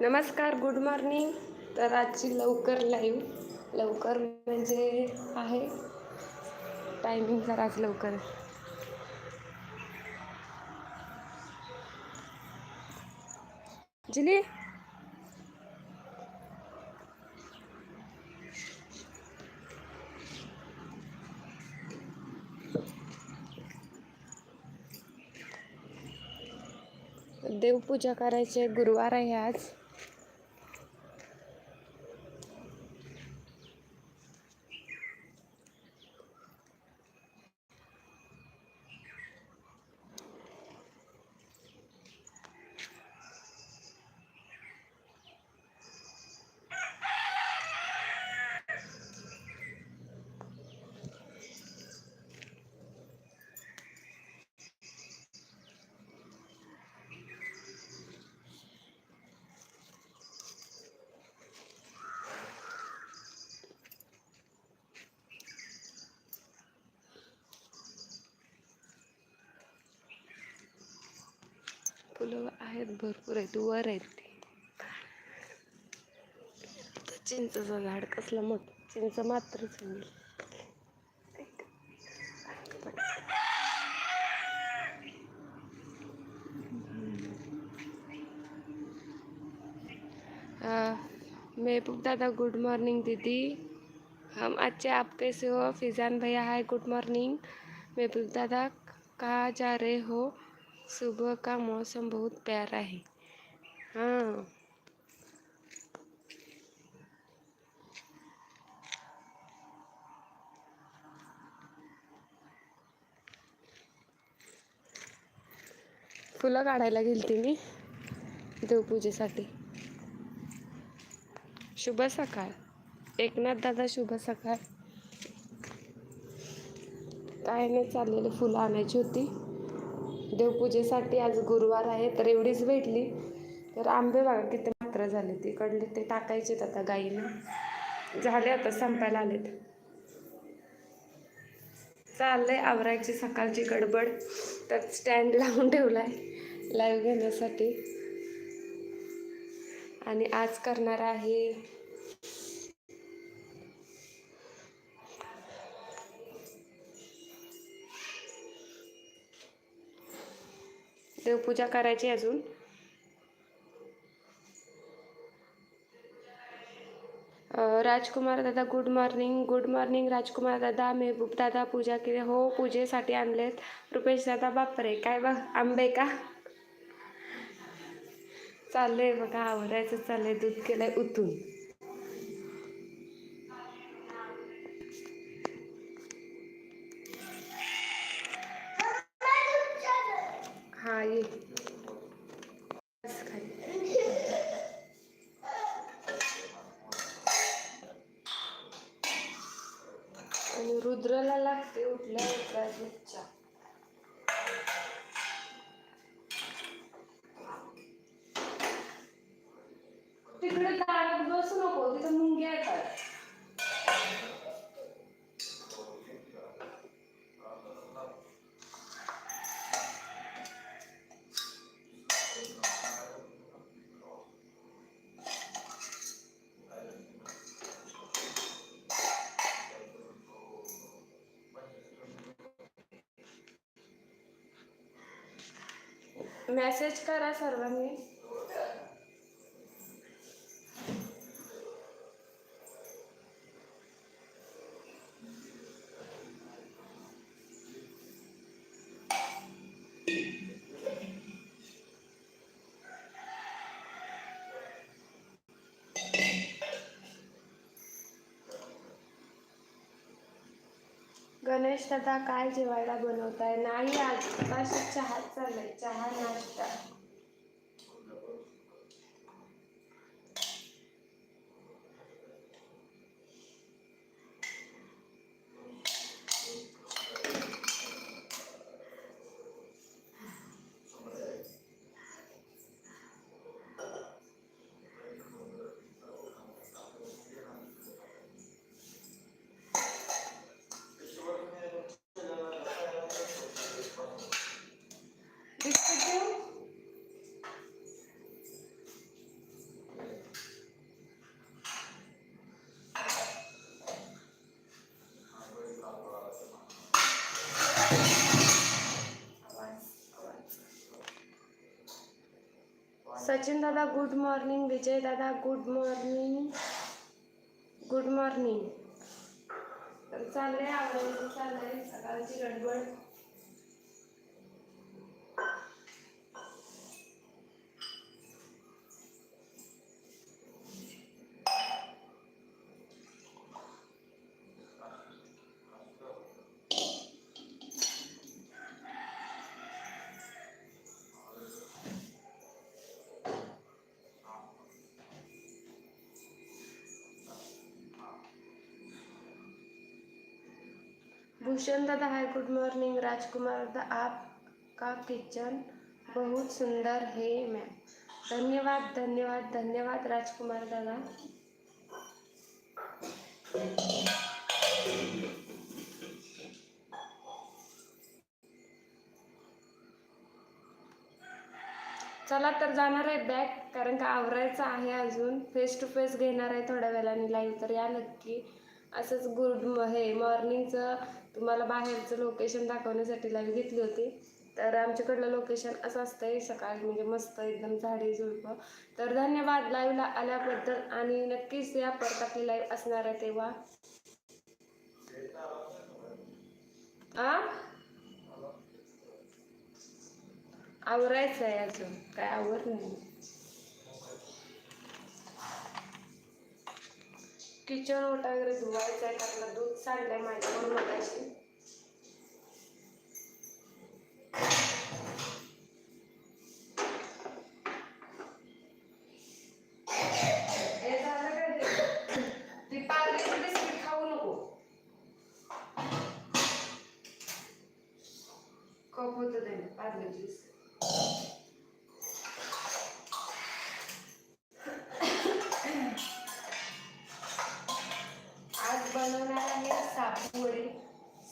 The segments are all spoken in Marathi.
नमस्कार गुड मॉर्निंग तर आजची लवकर लाईव्ह लवकर म्हणजे आहे. टायमिंग जरा आज लवकर. आहे. जिली? देवपूजा करायची आहे, गुरुवार आहे आज. फुलं आहेत भरपूर आहेत वर आहेत ते. चिंचचं झाड कसलं मग चिंच मात्र होईल महबूब दादा गुड मॉर्निंग दीदी. हम अच्छे आप कैसे हो फिजान भैया हाय गुड मॉर्निंग महबूब दादा कहाँ जा रहे हो? सुबह का मौसम बहुत प्यारा है। हाँ। फुलं काढायला गेलती मी देवपूजेसाठी. शुभ सकाळ. एकनाथ दादा शुभ सकाळ. काय नाही चाललेली फुलं आणायची होती. देवपूजेसाठी आज गुरुवार आहे तर एवढीच भेटली. तर आंबे बघा किती मात्र झाले ते कडले ते टाकायचेत आता गाईनं. झाले आता संपायला आलेत. चाललंय आवरायची सकाळची गडबड तर स्टँड लावून ठेवलाय लाईव्ह घेण्यासाठी. आणि आज करणार आहे देवपूजा करायची अजून. Rajkumar dada good morning good morning Rajkumar dada Mehboob dada पूजा केली. हो पूजेसाठी आणलेत. रुपेश दादा बापरे काय बा आंबे का? चाललंय बघा आवरायचं चाललंय दूध केलंय उतून. मेसेज करा सर्वांनी. गणेश दादा काय जेवायला बनवताय? नाही आज आताशी चहा चाललाय. चहा नाश्ता. सचिन दादा गुड मॉर्निंग विजय दादा गुड मॉर्निंग गुड मॉर्निंग चाललंय आवडायचं चाललंय. सकाळची गडबड. भूषण दादा हाय गुड मॉर्निंग राजकुमार दादा आपका किचन बहुत सुंदर है मैम धन्यवाद धन्यवाद धन्यवाद राजकुमार दादा. चला तर जाणार आहे बॅक कारण का आवरायचं आहे अजून. फेस टू फेस घेणार आहे थोड्या वेळाने लाईव्ह तर या नक्की. असंच गुड हे मॉर्निंगचं तुम्हाला बाहेरचं लोकेशन दाखवण्यासाठी लाईव्ह घेतली होती. तर आमच्याकडलं लोकेशन असं असतंय सकाळी म्हणजे मस्त एकदम झाडे झुडपं. तर धन्यवाद लाईव्हला आल्याबद्दल आणि नक्कीच या परत आपली लाईव्ह असणार आहे तेव्हा. आ? आवरायचं आहे अजून. काय आवर नाही. किचन ओटा वगैरे धुवायचं आहे त्यातलं दूध सांडलंय म्हणून मगाशी.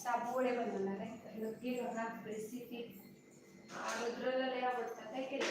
साबुवडे बनवणार आहे तर नक्की बघा रेसिपी रुद्रला लय आवडतात आहे की नाही?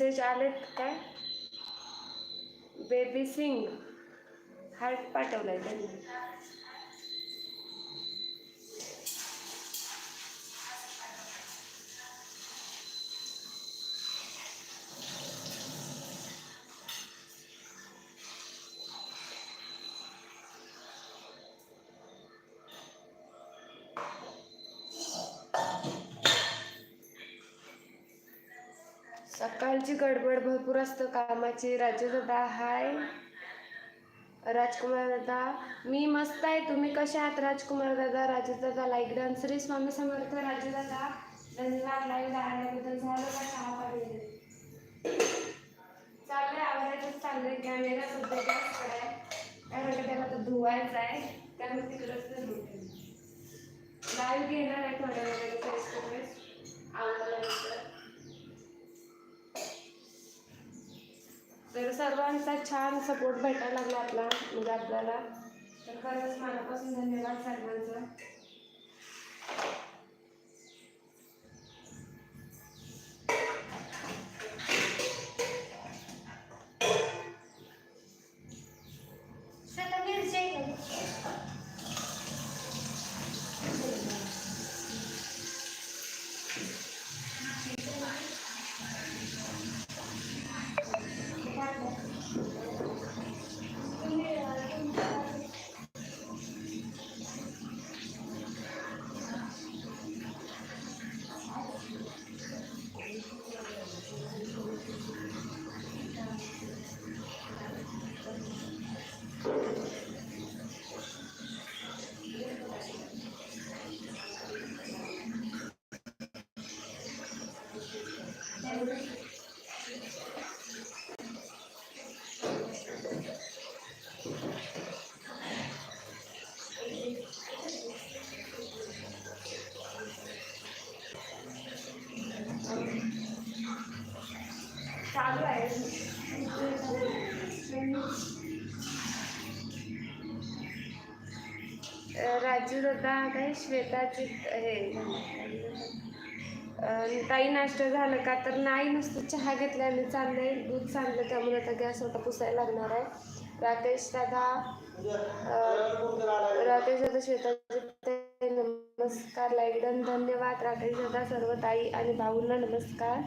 मेसेज आलेत काय? बेबी सिंग हार्ट पाठवलं आहे त्यांनी. सकाळची गडबड भरपूर असतं कामाची. राजदादा हाय. राजकुमार दादा मी मस्त आहे. तुम्ही कसे आहात? Rajkumar dada Rajdada like done Shri Swami Samarth Rajdada. धन्यवाद. लाईव्ह राहण्याबद्दल झालं का? चहा पाहिजे चाललंय. आवडायचं चाललंय. कॅमेरा सुद्धा जास्त आहे काय म्हणते त्याला? तर धुवायचा आहे. त्यामुळे तिकडंच लाईव्ह घेणार आहे थोड्या वेळाने. फेस टू फेस आवडल्यानंतर तर सर्वांचा छान सपोर्ट भेटायला लागला आपला म्हणजे आपल्याला. तर खरंच मनापासून धन्यवाद सर्वांचा. राजू दादा श्वेताची हे. ताई नाश्ता झालं का? तर नाही नुसतं चहा घेतल्याने चाललंय दूध चाललं त्यामुळे आता गॅस होता पुसायला लागणार आहे. राकेश दादा राकेश दादा श्वेता नमस्कार लाईडन धन्यवाद. राकेश दादा सर्व ताई आणि भाऊंना नमस्कार.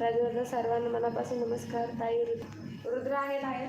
राजू दादा सर्वांना मनापासून नमस्कार. ताई रुद्र रुद्र आहे बाहेर.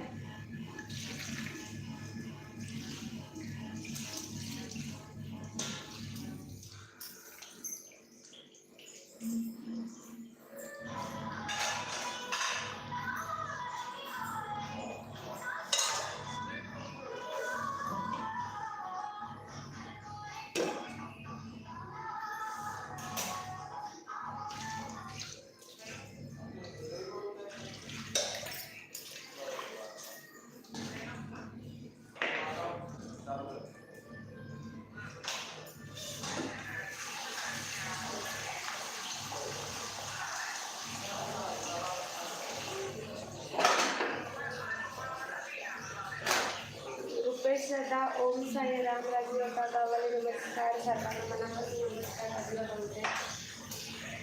ओम साई राम राजीवता गावाला नमस्कार सर्वांना मनापासून नमस्कार राजूला बोलते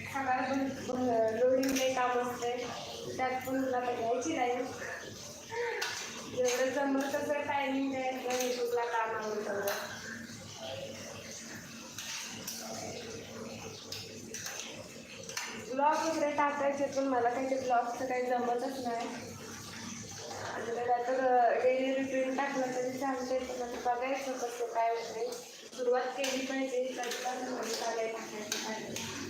सकाळ लोडिंगले काम असते. त्यात पण तुला बघायची नाही. जेवढं जमलं तसं टायमिंग द्यायचं युट्यूबला काम आवडतं ब्लॉग वगैरे टाकायचे पण मला काही ते ब्लॉगचं काही जमतच नाही. आणि तर डेली रुटीन टाकलं तरी चालते पण आता बघायचं कसं काय होते सुरुवात केली पाहिजे कधीपासून म्हणजे काय टाकायचं पाहिजे नाही.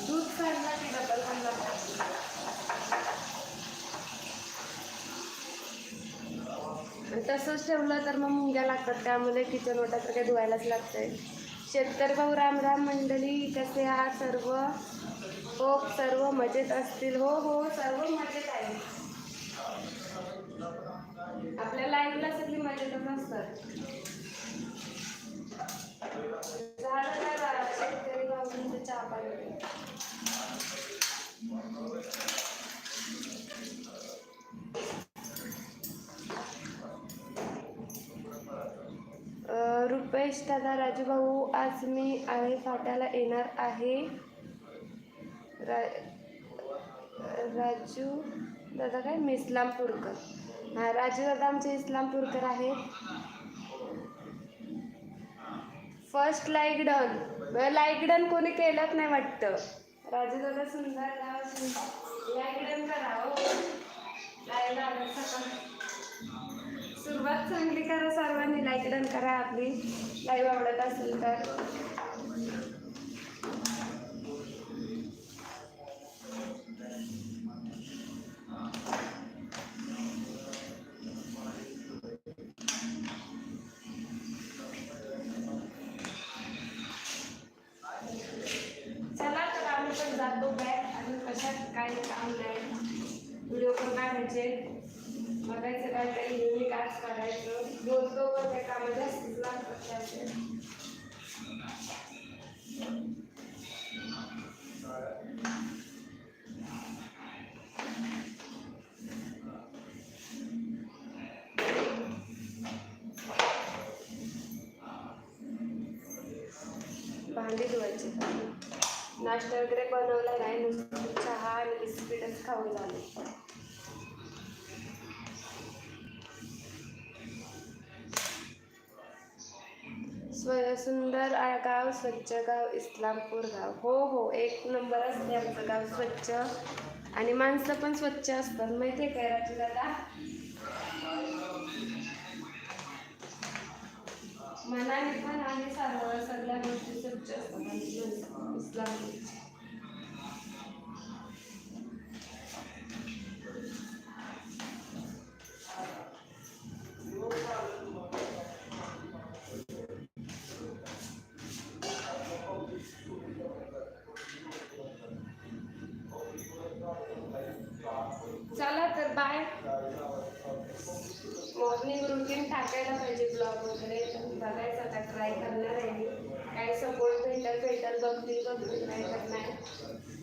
दूध काढला की डबल काढला आणि तसंच ठेवलं तर मग मुंग्या लागतात त्यामुळे किचन वाटा तर काही धुवायलाच लागतंय. शेतकरी भाऊ राम राम मंडळी कसे आहात सर्व? हो सर्व मजेत असतील. हो हो सर्व मजेत आहे. आपल्या लाईफला सगळी मजेतच असतात झालं शेतकरी भाऊंचं चहा पाणी अ, रुपेश दादा राजू भाऊ आज मी आहे फाट्याला येणार आहे. रा राजू दादा काय? मी इस्लामपूरकर. हां राजू दादा आमचे इस्लामपूरकर आहेत. First like done like done कोणी केलंच नाही वाटतं. राजू दादा सुंदर लाईक डन हो. सुरुवात चांगली करा सर्वांनी लाईक डन करा आपली. लाईव्ह आवडत असेल तर. चला काही करायचं. बोलतो पण त्या कामं जास्तीच लागतात त्याचे भांडी धुवायची. नाश्ता वगैरे बनवला नाही. नुसतं चहा आणि बिस्किटच खाऊन झाले स्व सुंदर गाव स्वच्छ गाव इस्लामपूर गाव. हो हो एक नंबर असते आमचं गाव स्वच्छ. आणि माणसं पण स्वच्छ असतात. माहिती आहे काय राजू दादा मनाने पण आणि सर्व सगळ्या गोष्टी स्वच्छ असतात. आणि टाकायला पाहिजे ब्लॉग वगैरे. बघायचं आता ट्राय करणार आहे मी. काय सपोर्ट भेटल भेटल बघतील बघतील नाही तर नाही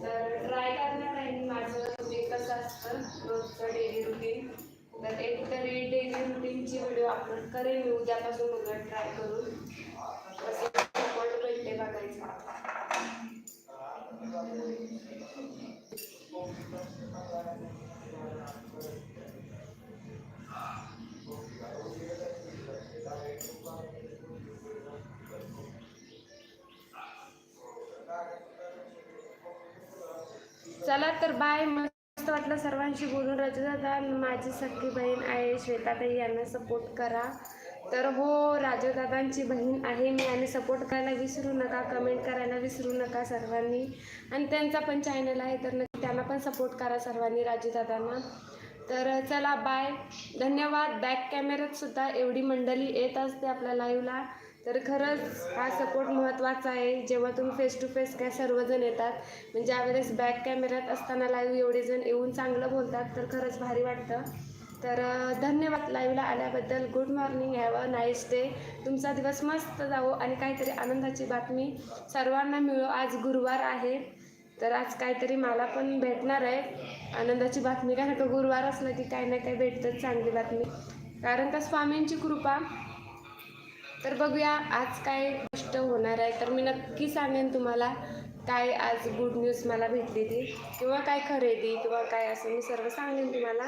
तर ट्राय करणार आहे मी माझं रुटीन कसं असतं रोजचं डेली रुटीन तर एक तरी डेली रुटीनची व्हिडिओ अपलोड करेन मी उद्यापासून बघा ट्राय करून. तर बाय मस्त वाटलं सर्वांशी बोलून. राजदादा माझी सख्खी बहीण आहे श्वेताताई यांना सपोर्ट करा. तर हो राजूदादांची बहीण आहे मी आणि सपोर्ट करायला विसरू नका कमेंट करायला विसरू नका सर्वांनी. आणि त्यांचा पण चॅनल आहे तर नक्की त्यांना पण सपोर्ट करा सर्वांनी राजूदादांना. तर चला बाय. धन्यवाद. बॅक कॅमेऱ्यात सुद्धा एवढी मंडळी येत असते आपल्या लाईव्हला तर खरंच हा सपोर्ट महत्त्वाचा आहे. जेव्हा तुम्ही फेस टू फेस काय सर्वजण येतात म्हणजे ज्यावेळेस बॅक कॅमेऱ्यात असताना लाईव्ह एवढे जण येऊन चांगलं बोलतात तर खरंच भारी वाटतं. तर धन्यवाद लाईव्हला आल्याबद्दल. Good morning have a nice day तुमचा दिवस मस्त जावो आणि काहीतरी आनंदाची बातमी सर्वांना मिळो. आज गुरुवार आहे. तर आज काहीतरी मला पण भेटणार आहे. आनंदाची बातमी. काय का गुरुवार असलं की काही ना काही भेटतंच चांगली बातमी. कारण का स्वामींची कृपा तर बघूया आज काय गोष्ट होणार आहे. तर मी नक्की सांगेन तुम्हाला काय आज गुड न्यूज मला भेटली ती? किंवा काय खरेदी किंवा काय असं मी सर्व सांगेन तुम्हाला.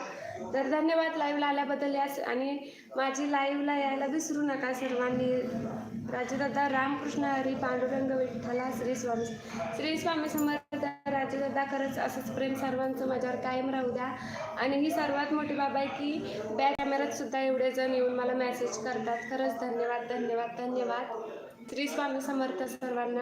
तर धन्यवाद लाईव्हला आल्याबद्दल यास आणि माझी लाईव्हला यायला विसरू नका सर्वांनी. राजदादा रामकृष्ण हरी पांडुरंग विठ्ठला श्री स्वामी श्री स्वामी समर्थ राजदादा खरंच असंच प्रेम सर्वांचं माझ्यावर कायम राहू द्या. आणि ही सर्वात मोठी बाब आहे की बॅक कॅमेऱ्यात सुद्धा एवढे जण येऊन मला मेसेज करतात. खरंच धन्यवाद धन्यवाद धन्यवाद. श्री स्वामी समर्थ सर्वांना.